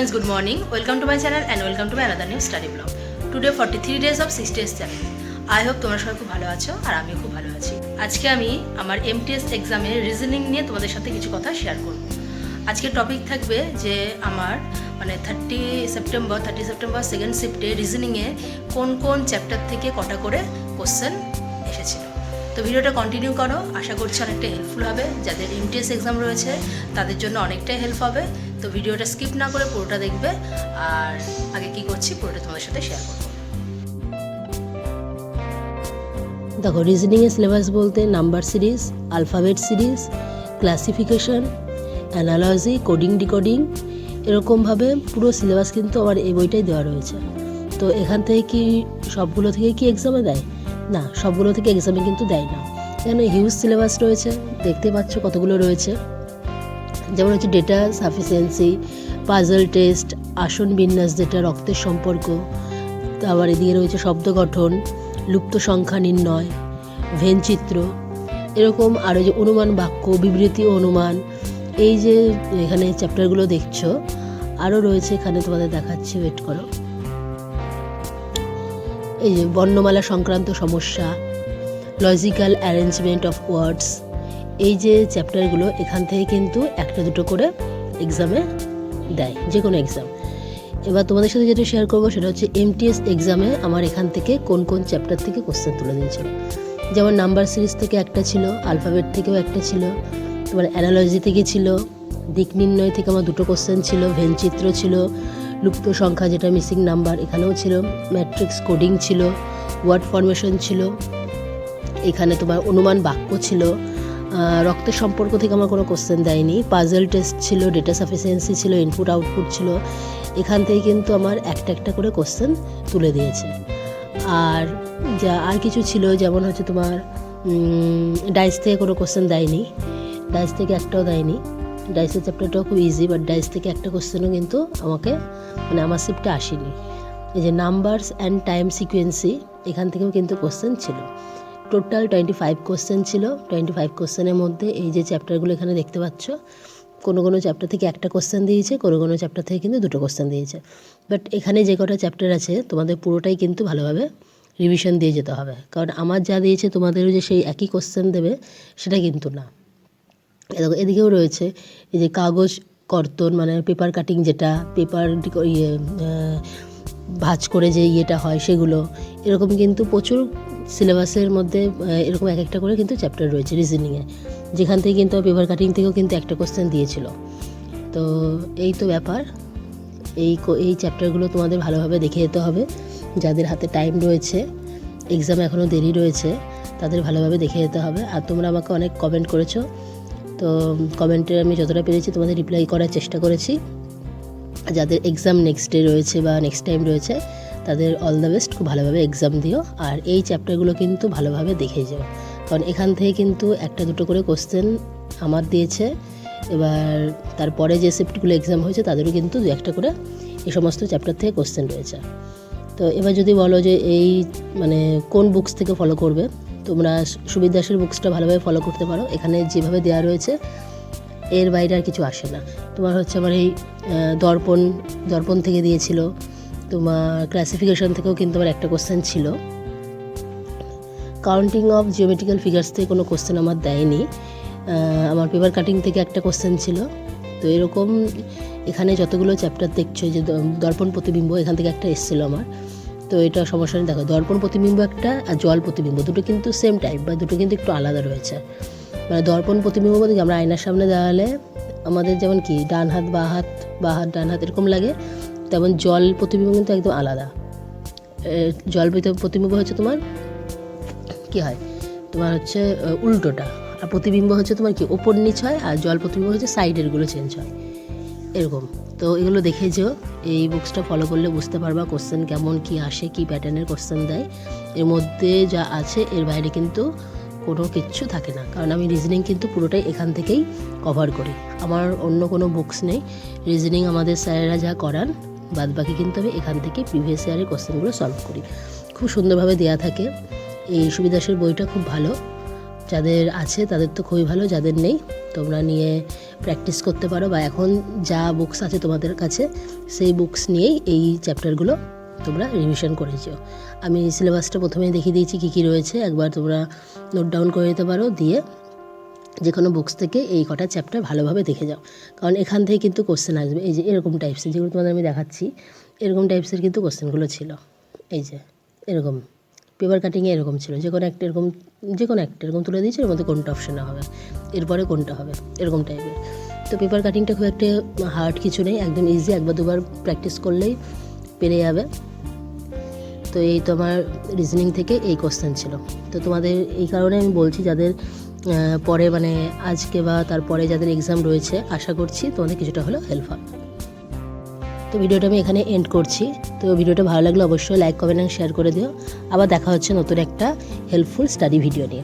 friends, good morning. Welcome to my channel and welcome to my another new study vlog. Today 43 days of 6 days challenge. I hope তোমরা সবাই খুব ভালো আছো আর আমিও খুব ভালো আছি আজকে আমি আমার এমটিএস এক্সামের রিজনিং নিয়ে তোমাদের সাথে কিছু কথা শেয়ার করব আজকে টপিক থাকবে যে আমার মানে thirty September thirty September second শিফটে রিজনিংয়ে কোন কোন চ্যাপ্টার থেকে কটা করে কোশ্চেন তো ভিডিওটা কন্টিনিউ করো। আশা করছি অনেকটা হেল্পফুল হবে। যাদের এমটিএস এক্সাম রয়েছে, তাদের জন্য অনেকটাই হেল্প হবে। তো ভিডিওটা স্কিপ না করে পুরোটা দেখবে। আর আগে কি করছি, পুরোটা তোমাদের সাথে শেয়ার করব। দেখো রিজনিংয়ের সিলেবাস বলতে number series alphabet series classification analogy coding decoding এরকমভাবে পুরো সিলেবাস কিন্তু আমার এই বইটাই দেওয়া রয়েছে। তো এখান থেকে কি, সবগুলো থেকে কি এক্সামে দেয়? না, সবগুলো থেকে এক্সামে কিন্তু দেয় না। এখানে হিউজ সিলেবাস রয়েছে, দেখতে পাচ্ছ কতগুলো রয়েছে। যেমন হচ্ছে ডেটা সাফিসিয়েন্সি পাজল টেস্ট আসন বিন্যাস যেটা রক্তের সম্পর্ক আবার এদিকে রয়েছে শব্দ গঠন, লুপ্ত সংখ্যা নির্ণয় ভেনচিত্র এরকম আরও যে অনুমান বাক্য, বিবৃতি অনুমান, এই যে এখানে চ্যাপ্টারগুলো দেখছ আরও রয়েছে এখানে তোমাদের দেখাচ্ছি ওয়েট করো। এই যে বর্ণমালা সংক্রান্ত সমস্যা লজিক্যাল অ্যারেঞ্জমেন্ট অফ ওয়ার্ডস এই যে চ্যাপ্টারগুলো এখান থেকে কিন্তু একটা দুটো করে এক্সামে দেয় যে কোনো এক্সাম এবার তোমাদের সাথে যেটা শেয়ার করব সেটা হচ্ছে এমটিএস এক্সামে আমার এখান থেকে কোন কোন চ্যাপ্টার থেকে কোশ্চেন তুলে দিয়েছিল। যেমন নাম্বার সিরিজ থেকে একটা ছিল আলফাবেট থেকেও একটা ছিল, তোমার অ্যানালজি থেকে ছিল, দিক নির্ণয় থেকে আমার দুটো কোশ্চেন ছিল, ভেনচিত্র ছিল লুপ্ত সংখ্যা যেটা মিসিং নাম্বার এখানেও ছিল ম্যাট্রিক্স কোডিং ছিল ওয়ার্ড ফরমেশন ছিল, এখানে তোমার অনুমান বাক্য ছিল রক্তের সম্পর্ক থেকে আমার কোনো কোশ্চেন দেয়নি পাজল টেস্ট ছিল ডেটা সাফিসিয়েন্সি ছিল ইনপুট আউটপুট ছিল, এখান থেকে কিন্তু আমার একটা একটা করে কোশ্চেন তুলে দিয়েছে। আর যা, আর কিছু ছিল, যেমন হচ্ছে তোমার ডাইস থেকে কোনো কোশ্চেন দেয়নি ডাইস থেকে একটাও দেয়নি। ডাইসের চ্যাপ্টারটাও খুব ইজি বাট ডাইস থেকে একটা কোশ্চেনও কিন্তু আমাকে মানে আমার শিফটে আসেনি। এই যে নাম্বারস অ্যান্ড টাইম সিকোয়েন্সি এখান থেকেও কিন্তু কোশ্চেন ছিল। টোটাল টোয়েন্টি ফাইভ কোশ্চেন ছিল। টোয়েন্টি ফাইভ কোশ্চেনের মধ্যে এই যে চ্যাপ্টারগুলো এখানে দেখতে পাচ্ছ, কোনো কোনো চ্যাপ্টার থেকে একটা কোশ্চেন দিয়েছে, কোনো কোনো চ্যাপ্টার থেকে কিন্তু দুটো কোশ্চেন দিয়েছে। বাট এখানে যে কটা চ্যাপ্টার আছে, তোমাদের পুরোটাই কিন্তু ভালোভাবে রিভিশন দিয়ে যেতে হবে। কারণ আমার যা দিয়েছে তোমাদেরও যে সেই একই কোশ্চেন দেবে, সেটা কিন্তু না। দেখো এদিকেও রয়েছে। এই যে কাগজ, কর্তন মানে পেপার কাটিং যেটা পেপার ইয়ে ভাঁজ করে যে ইয়েটা হয় সেগুলো, এরকম কিন্তু প্রচুর সিলেবাসের মধ্যে এরকম এক একটা করে কিন্তু চ্যাপ্টার রয়েছে রিজনিংয়ে যেখান থেকে কিন্তু পেপার কাটিং থেকেও কিন্তু একটা কোশ্চেন দিয়েছিল। তো এই তো ব্যাপার। এই এই চ্যাপ্টারগুলো তোমাদের ভালোভাবে দেখে যেতে হবে। যাদের হাতে টাইম রয়েছে এক্সাম এখনও দেরি রয়েছে, তাদের ভালোভাবে দেখে যেতে হবে। আর তোমরা আমাকে অনেক কমেন্ট করেছ। তো কমেন্টে আমি যতটা পেরেছি তোমাদের রিপ্লাই করার চেষ্টা করেছি। যাদের এক্সাম নেক্সট ডে রয়েছে বা নেক্সট টাইম রয়েছে, তাদের অল দ্য বেস্ট খুব ভালোভাবে এক্সাম দিও। আর এই চ্যাপ্টারগুলো কিন্তু ভালোভাবে দেখে যাও। কারণ এখান থেকে কিন্তু একটা দুটো করে কোশ্চেন আমার দিয়েছে। এবার তারপরে যে শিফটগুলো এক্সাম হয়েছে, তাদেরও কিন্তু দু একটা করে এই সমস্ত চ্যাপ্টার থেকে কোশ্চেন রয়েছে। তো এবার যদি বলো যে এই মানে কোন বুকস থেকে ফলো করবে? তোমরা সুবির দাসের বুকসটা ভালোভাবে ফলো করতে পারো। এখানে যেভাবে দেওয়া রয়েছে, এর বাইরে আর কিছু আসে না। তোমার হচ্ছে আমার এই দর্পণ দর্পণ থেকে দিয়েছিল। তোমার ক্লাসিফিকেশন থেকেও কিন্তু আমার একটা কোশ্চেন ছিল। কাউন্টিং অফ জিওমেট্রিক্যাল ফিগার্স থেকে কোনো কোশ্চেন আমার দেয়নি। আমার পেপার কাটিং থেকে একটা কোশ্চেন ছিল। তো এরকম এখানে যতগুলো চ্যাপ্টার দেখছ, যে দর্পণ প্রতিবিম্ব, এখান থেকে একটা এসেছিল আমার। তো এটা সমস্যা দেখো, দর্পণ প্রতিবিম্ব একটা আর জল প্রতিবিম্ব, দুটো কিন্তু সেম টাইপ বা দুটো কিন্তু একটু আলাদা রয়েছে। মানে দর্পণ প্রতিবিম্ব বলতে আমরা আয়নার সামনে দাঁড়ালে আমাদের যেমন কি, ডান হাত, বা হাত বা হাত, ডান হাত এরকম লাগে, তেমন জল প্রতিবিম্ব কিন্তু একদম আলাদা। জল প্রতিবিম্ব হচ্ছে তোমার কি হয়? তোমার হচ্ছে উল্টোটা। আর প্রতিবিম্ব হচ্ছে তোমার কি, ওপর নিচ হয়, আর জল প্রতিবিম্ব হচ্ছে সাইডেরগুলো চেঞ্জ হয়। এরকম। তো এগুলো দেখে যেও, এই বুকসটা ফলো করলে বুঝতে পারবা কোশ্চেন কেমন কি আসে, কি প্যাটার্নের কোশ্চেন দেয়। এর মধ্যে যা আছে, এর বাইরে কিন্তু কোনো কিচ্ছু থাকে না। কারণ আমি রিজনিং কিন্তু পুরোটাই এখান থেকেই কভার করি। আমার অন্য কোনো বুকস নেই। রিজনিং আমাদের স্যারেরা যা করান বাদ বাকি কিন্তু আমি এখান থেকে প্রিভিয়াস ইয়ারের কোশ্চেনগুলো সলভ করি। খুব সুন্দরভাবে দেওয়া থাকে। এই সুবিদাসের বইটা খুব ভালো। যাদের আছে, তাদের তো খুবই ভালো, যাদের নেই, তোমরা নিয়ে প্র্যাকটিস করতে পারো। বা এখন যা বুকস আছে তোমাদের কাছে, সেই বুকস নিয়েই এই চ্যাপ্টারগুলো তোমরা রিভিশন করেছ আমি সিলেবাসটা প্রথমে দেখিয়ে দিয়েছি, কী কী রয়েছে। একবার তোমরা নোট ডাউন করে নিতে পারো, দিয়ে যে কোনো বুকস থেকে এই কটা চ্যাপ্টার ভালোভাবে দেখে যাও। কারণ এখান থেকে কিন্তু কোশ্চেন আসবে। এই যে এরকম টাইপসের যেগুলো তোমাদের আমি দেখাচ্ছি, এরকম টাইপসের কিন্তু কোশ্চেনগুলো ছিল। এই যে, এরকম। পেপার কাটিংয়ে এরকম ছিল। যে কোনো একটা এরকম, যে কোনো একটা এরকম তুলে দিয়েছে, এর মধ্যে কোনটা অপশানে হবে, এরপরে কোনটা হবে, এরকম টাইপের তো পেপার কাটিংটা খুব একটা হার্ড কিছু নেই, একদম ইজি একবার দুবার প্র্যাকটিস করলেই পেরে যাবে। তো এই তোমার রিজনিং থেকে এই কোশ্চেন ছিল। তো তোমাদের এই কারণে আমি বলছি, যাদের পরে মানে আজকে বা তারপরে যাদের এক্সাম রয়েছে, আশা করছি তোমাদের কিছুটা হলেও হেল্প হবে। তো ভিডিওটা আমি এখানে এন্ড করছি। তো ভিডিওটা ভালো লাগলে অবশ্যই লাইক কমেন্ট এবং শেয়ার করে দিও। আবার দেখা হচ্ছে নতুন একটা হেল্পফুল স্টাডি ভিডিও নিয়ে।